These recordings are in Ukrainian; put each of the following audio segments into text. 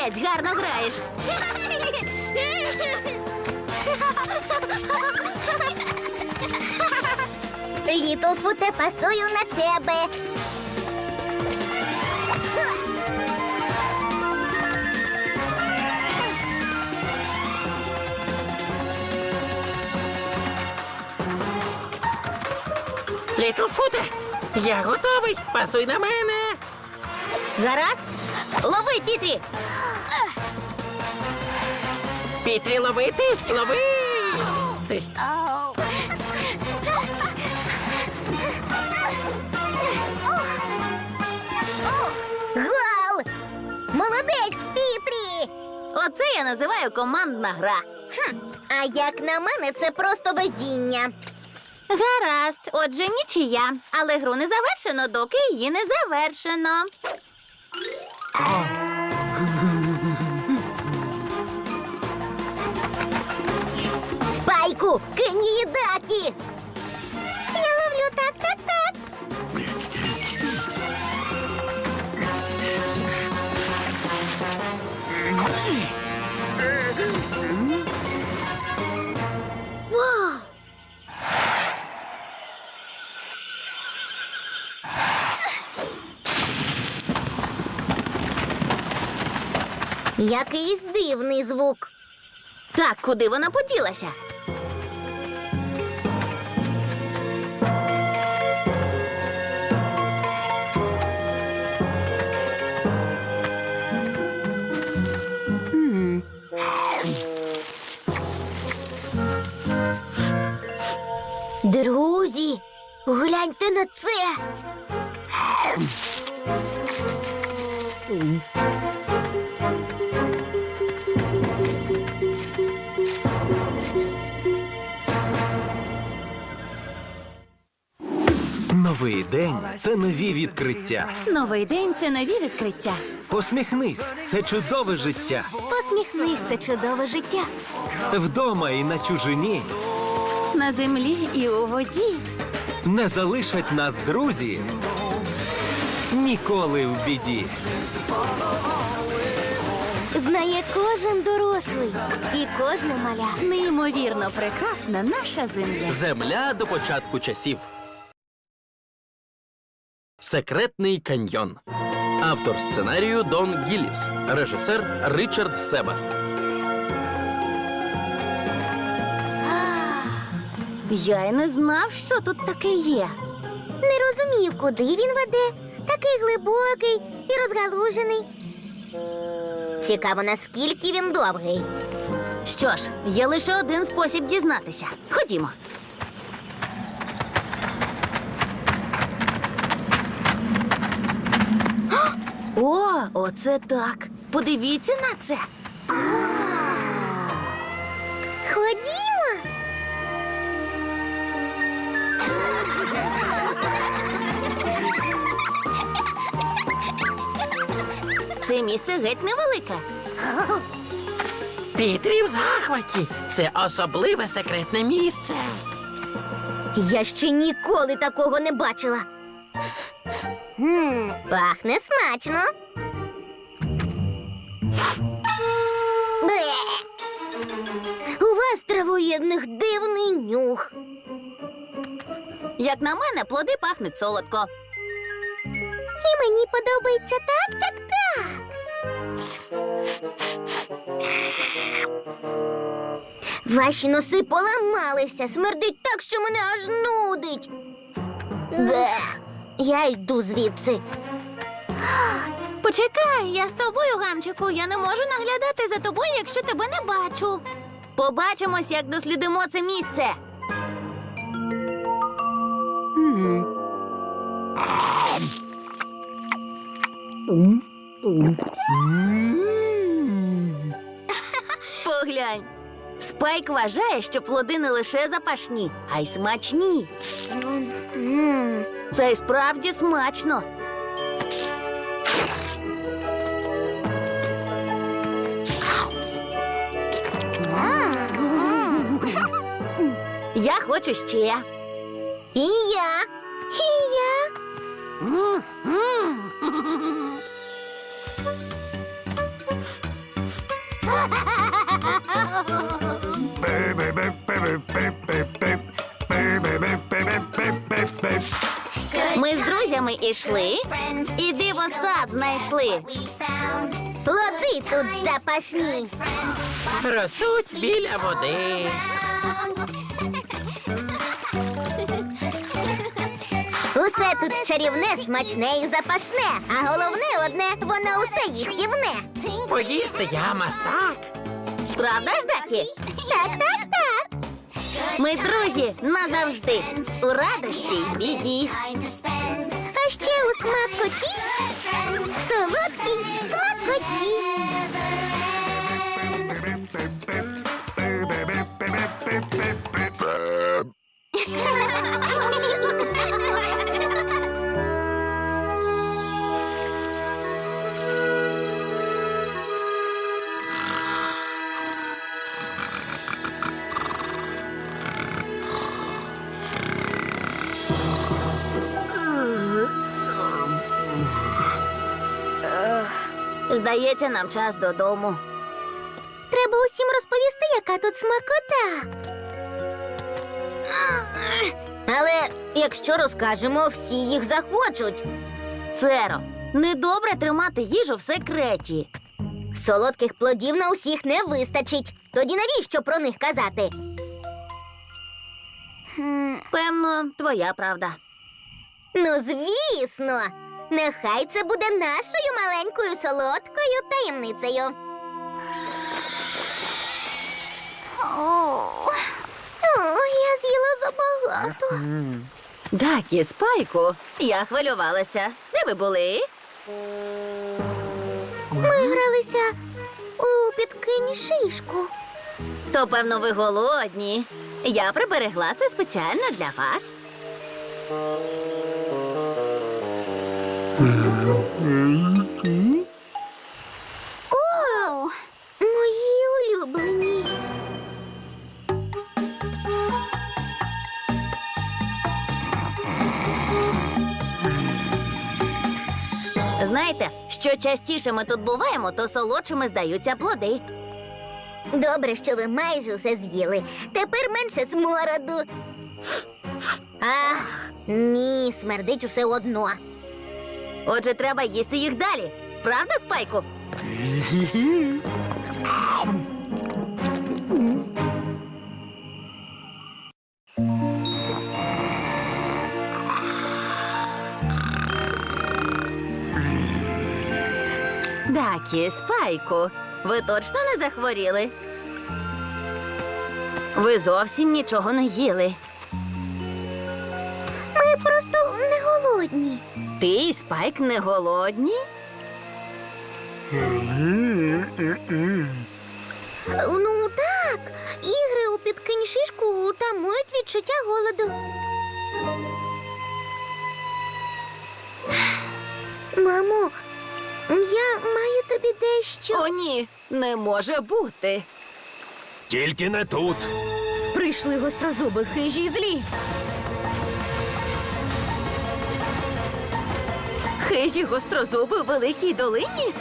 Молодець, гарно граєш. Літлфуте, пасую на тебе. Літлфуте, я готовий. Пасуй на мене. Гаразд? Лови, Пітрі! Пітрі ловити, лови. Ти. Гол! Молодець, Пітрі! Оце я називаю командна гра. А як на мене, це просто везіння. Гаразд, отже, нічия. Але гру не завершено, доки її не завершено. Її дакі! Я ловлю так, так, так. Якийсь дивний звук. Так, куди вона поділася? Друзі, гляньте на це. Новий день це нові відкриття. Новий день це нові відкриття. Посміхнись, це чудове життя. Посміхнись, це чудове життя. Вдома і на чужині На землі і у воді. не залишать нас друзі. Ніколи в біді. Знає кожен дорослий і кожна маля. Неймовірно прекрасна наша земля. Земля до початку часів. Секретний каньйон. Автор сценарію Дон Гілліс. Режисер Ричард Себаст. Я й не знав, що тут таке є. Не розумію, куди він веде. Такий глибокий і розгалужений. Цікаво, наскільки він довгий. Що ж, є лише один спосіб дізнатися. Ходімо. О, оце так. Подивіться на це. Це місце геть невелике. Пітрі в захваті. Це особливе секретне місце. Я ще ніколи такого не бачила. Мм, пахне смачно. Бе! У вас травоєдних дивний нюх. Як на мене, плоди пахнуть солодко. І мені подобається так, так, Ваші носи поламалися, смердить так, що мене аж нудить. Бе. Я йду звідси. Почекай, я з тобою, гамчику. Я не можу наглядати за тобою, якщо тебе не бачу. Побачимось, як дослідимо це місце. Спайк вважає, що плоди не лише запашні, а й смачні. Це й справді смачно. Я хочу ще. І я. І я. Ішли і диво сад знайшли. Плоди тут запашні. Ростуть біля води. Усе тут чарівне, смачне і запашне. А головне одне, воно усе їстівне. Поїсти я мастак. Правда ж, Дакі? Так, так, так. Ми друзі назавжди. У радості й біді. У смакоті солодкий смакоті. Здається, нам час додому. Треба усім розповісти, яка тут смакота. Але якщо розкажемо, всі їх захочуть. Церо, недобре тримати їжу в секреті. Солодких плодів на усіх не вистачить. Тоді навіщо про них казати? Певно, твоя правда. Ну, звісно. Нехай це буде нашою маленькою солодкою таємницею. О, я з'їла забагато. Дакі, спайку, я хвилювалася. Де ви були? Ми гралися у підкинь шишку. То, певно, ви голодні. Я приберегла це спеціально для вас. О, мої улюблені. Знаєте, що частіше ми тут буваємо, то солодшими здаються плоди. Добре, що ви майже усе з'їли. Тепер менше смороду. Ах, ні, смердить усе одно. Отже, треба їсти їх далі. Правда, спайку? Дакі, спайку, ви точно не захворіли? Ви зовсім нічого не їли. Ми просто не голодні. Ти і спайк не голодні? Ну так, ігри у підкинь шишку тамують відчуття голоду. Мамо, я маю тобі дещо. О, ні, не може бути. Тільки не тут. Прийшли гострозуби, хижі й злі. Хижі гострозуби у великій долині?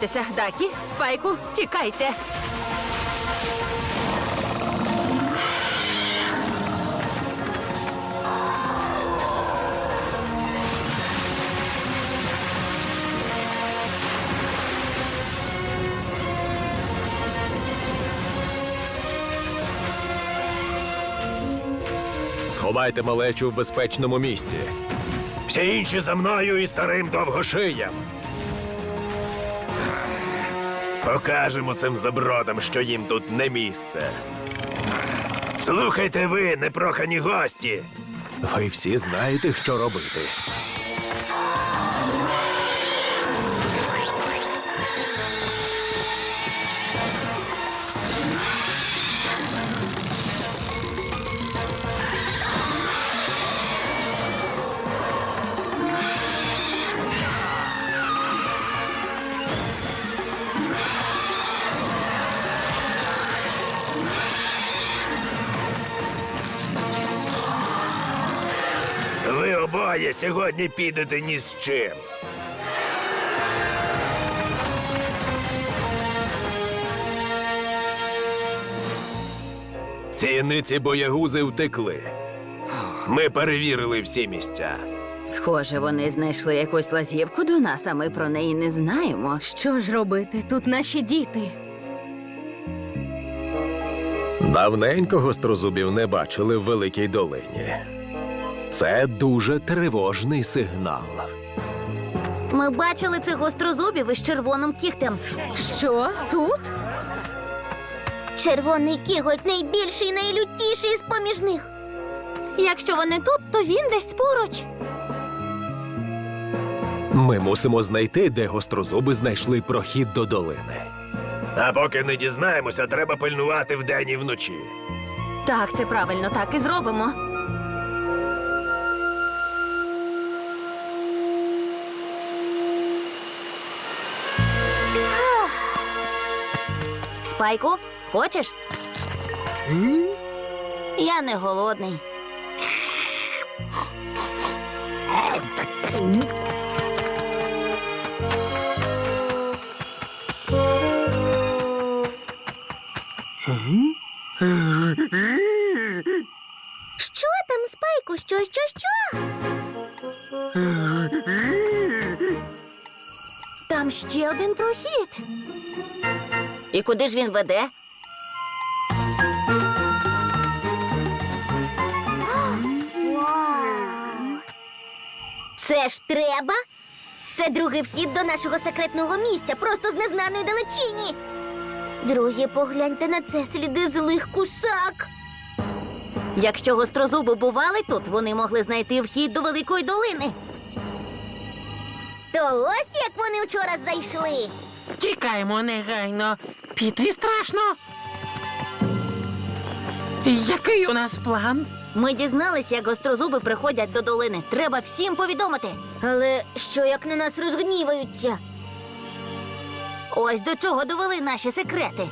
Дітки, рятуйтеся, Дакі, спайку, тікайте. Сховайте малечу в безпечному місці. Всі інші за мною і старим довгошиям. Покажемо цим забродам, що їм тут не місце. Слухайте ви, непрохані гості. Ви всі знаєте, що робити. Буває, сьогодні підете ні з чим. Ціниці боягузи втекли. Ми перевірили всі місця. Схоже, вони знайшли якусь лазівку до нас, а ми про неї не знаємо. Що ж робити? Тут наші діти. Давненько гострозубів не бачили в Великій долині. Це дуже тривожний сигнал. Ми бачили цих гострозубів із червоним кігтем. Що? Тут? Червоний кіготь найбільший і найлютіший з поміж них. Якщо вони тут, то він десь поруч. Ми мусимо знайти, де гострозуби знайшли прохід до долини. А поки не дізнаємося, треба пильнувати вдень і вночі. Так, це правильно, так і зробимо. Спайку, хочеш? Я не голодний. Що там, спайку? Що, що, що? Там ще один прохід. І куди ж він веде? Це ж треба. Це другий вхід до нашого секретного місця, просто з незнаної далечині. Друзі, погляньте на це сліди злих кусак. Якщо гострозуби бували тут, вони могли знайти вхід до Великої долини. То ось як вони вчора зайшли. Тікаємо негайно. Пітрі страшно. Який у нас план? Ми дізналися, як гострозуби приходять до долини. Треба всім повідомити. Але що як на нас розгніваються? Ось до чого довели наші секрети.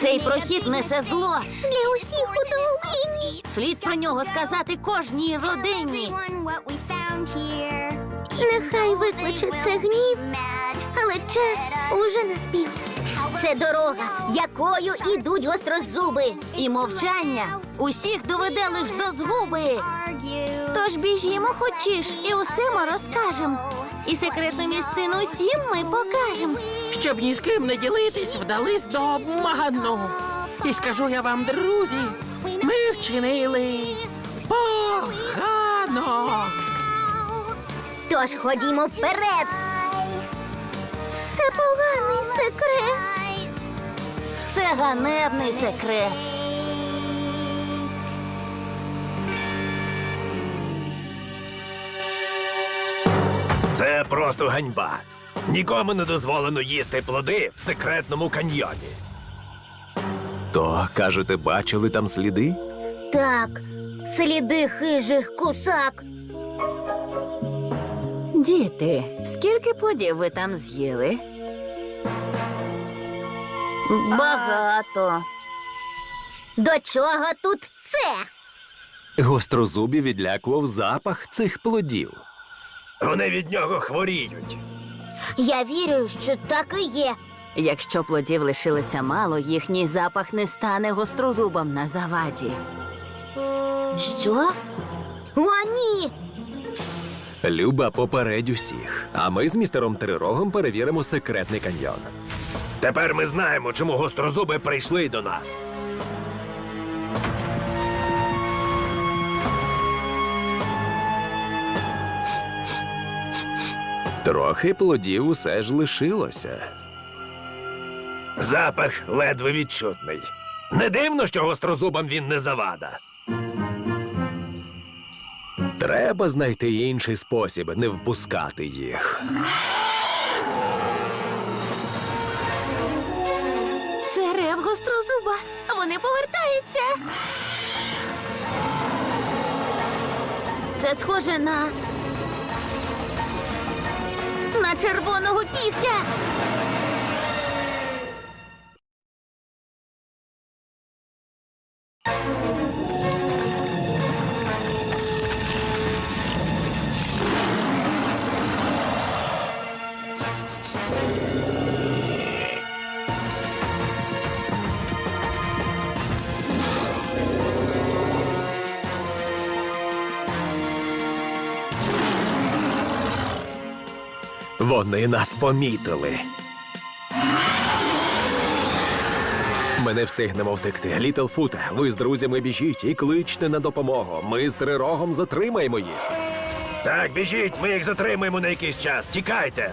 Цей прохід несе зло. Для усіх у долині. Слід про нього сказати кожній родині. Нехай викличе це гнів, але час уже не спів. Це дорога, якою ідуть гострозуби. І мовчання усіх доведе лиш до згуби. Тож біжімо хочеш, і усе ми розкажем. І секретну місцину усім ми покажем. Щоб ні з ким не ділитись, вдались до обману. І скажу я вам, друзі, ми вчинили погано. Тож ходімо вперед. Це поганий секрет. Це ганебний секрет. Це просто ганьба. Нікому не дозволено їсти плоди в секретному каньйоні. То, кажете, бачили там сліди? Так, сліди хижих кусак. Діти, скільки плодів ви там з'їли? Багато. До чого тут це? Гострозубі відлякував запах цих плодів. Вони від нього хворіють. Я вірю, що так і є. Якщо плодів лишилося мало, їхній запах не стане гострозубам на заваді. Що? О, ні! Люба попередь усіх, а ми з містером Трирогом перевіримо секретний каньйон. Тепер ми знаємо, чому гострозуби прийшли до нас. Трохи плодів усе ж лишилося. Запах ледве відчутний. Не дивно, що гострозубам він не завада. Треба знайти інший спосіб не впускати їх. Це рев гострозуба. Вони повертаються. Це схоже на. на червоного кігтя. Вони нас помітили. Ми не встигнемо втекти. Літлфуте, ви з друзями біжіть і кличте на допомогу. Ми з трирогом затримаємо їх. Так, біжіть, ми їх затримаємо на якийсь час. Тікайте.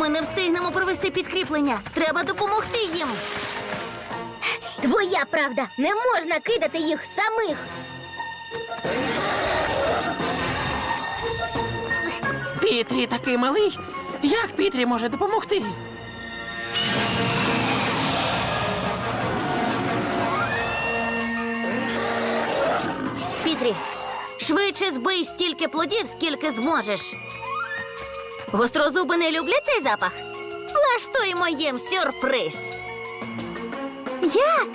Ми не встигнемо провести підкріплення. Треба допомогти їм. Твоя правда, не можна кидати їх самих. Пітрі такий малий. Як Пітрі може допомогти? Пітрі, швидше збий стільки плодів, скільки зможеш. Гострозуби не люблять цей запах. Влаштуємо їм сюрприз. Як?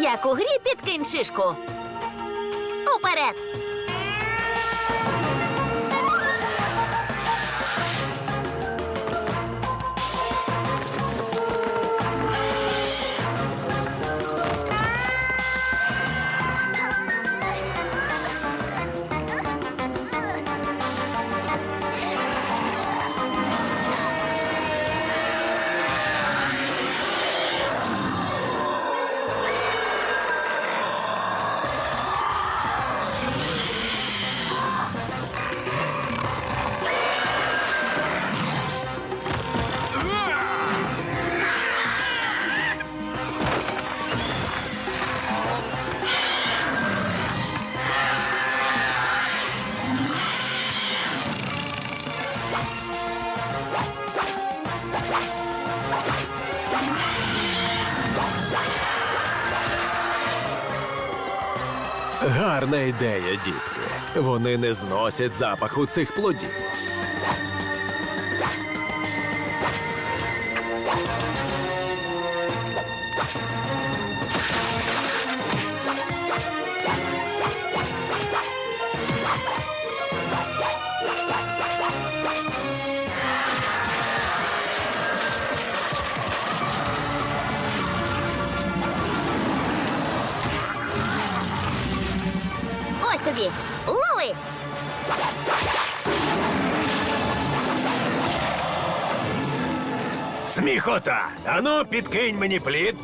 Як у грі підкинь шишку. Уперед! Гарна ідея, дітки. Вони не зносять запаху цих плодів. Сміхота! Ану, підкинь мені плід.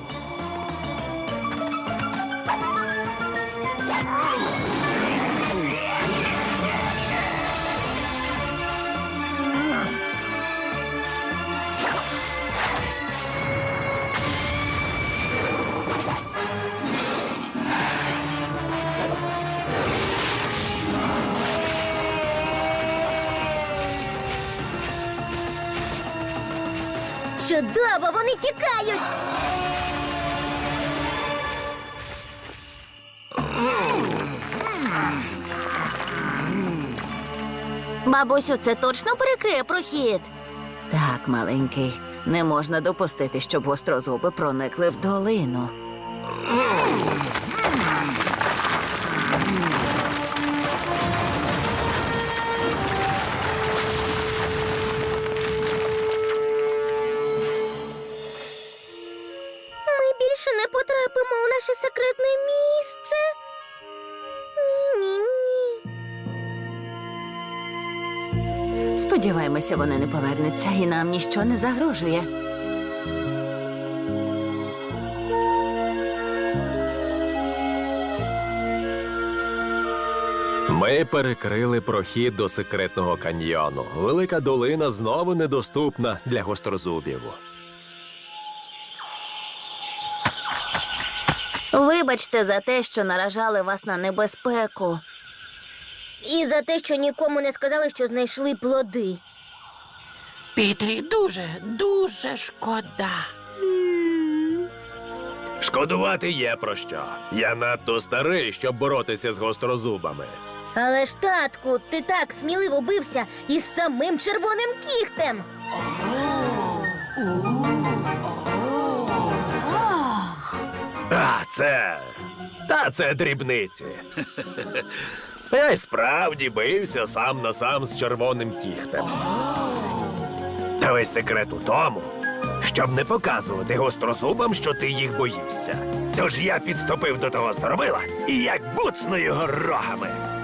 Чудово, вони тікають. Бабусю, це точно перекриє прохід. Так, маленький, не можна допустити, щоб гострозуби проникли в долину. Сподіваємося, вони не повернуться, і нам ніщо не загрожує. Ми перекрили прохід до секретного каньйону. Велика долина знову недоступна для гострозубів. Вибачте за те, що наражали вас на небезпеку. І за те, що нікому не сказали, що знайшли плоди. Пітрі дуже, дуже шкода. Шкодувати є про що. Я надто старий, щоб боротися з гострозубами. Але ж, татку, ти так сміливо бився із самим червоним кігтем. А, це. Та це дрібниці. Я й справді бився сам на сам з червоним кіхтем. Та весь секрет у тому, щоб не показувати гострозубам, що ти їх боїшся. Тож я підступив до того здоровила і як буцну його рогами.